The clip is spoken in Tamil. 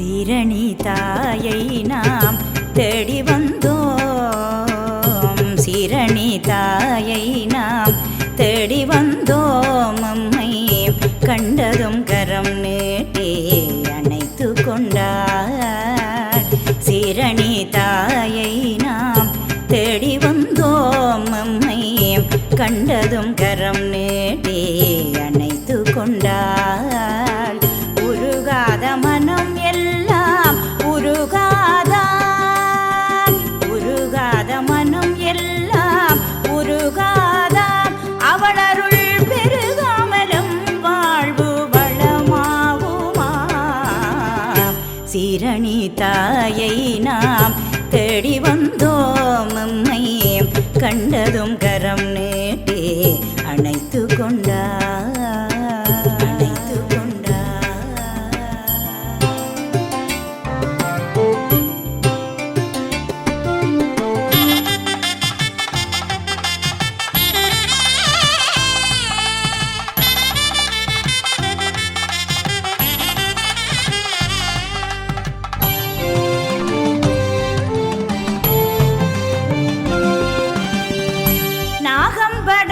சீரணி தாயை நாம் தேடி வந்தோம். சீரணி தாயை நாம் தேடி வந்தோம். அம்மை கண்டதும் கரம் நீட்டி அணைத்து கொண்டார். சீரணி தாயை நாம் தேடி வந்தோம். அம்மை கண்டதும் கரம் நீட்டி சீரணி தாயை நாம் தேடி வந்த But.